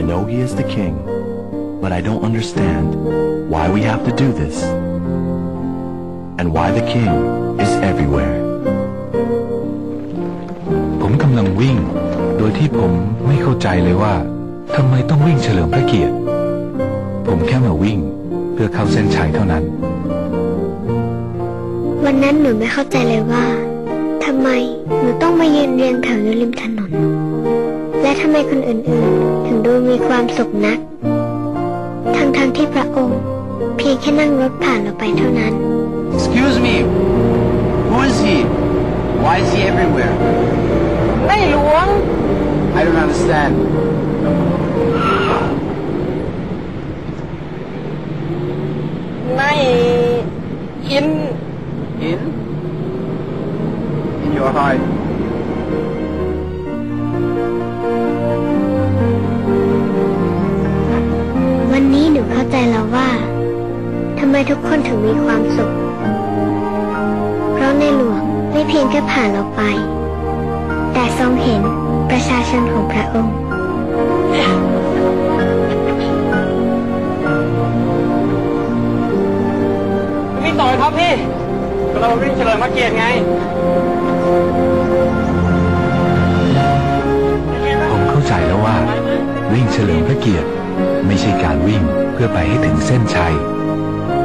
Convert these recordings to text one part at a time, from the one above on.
I know he is the king, but I don't understand why we have to do this and why the king is everywhere. ผมกำลังวิ่ง โดยที่ผมไม่เข้าใจเลยว่าทำไมต้องวิ่งเฉลิมพระเกียรติ ผมแค่มาวิ่งเพื่อเข้าเส้นชัยเท่านั้น วันนั้นหนูไม่เข้าใจเลยว่าทำไมหนูต้องมายืนเรียงแถวอยู่ริมถนน และทำไมคนอื่นๆ ถึงดูมีความสุขนัก ทั้งๆที่พระองค์ เพียงแค่นั่งรถผ่านเราไปเท่านั้น Excuse me. Who is he? Why is he everywhere? ในหลวง I don't understand. ในอิน In? In your heart. เข้าใจแล้วว่าทำไมทุกคนถึงมีความสุข เพราะในหลวงไม่เพียงแค่ผ่านเราไป แต่ทรงเห็นประชาชนของพระองค์วิ่ต่อยครับพี่ เราวิ่งเฉลิมพระเกียรติไง วิ่งเฉลิมพระเกียรติ ไม่ใช่การวิ่งเพื่อไปให้ถึงเส้นชัย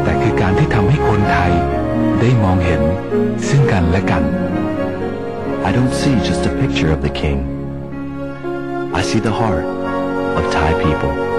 แต่คือการที่ทำให้คนไทย ได้มองเห็นซึ่งกันและกัน I don't see just a picture of the king. I see the heart of Thai people.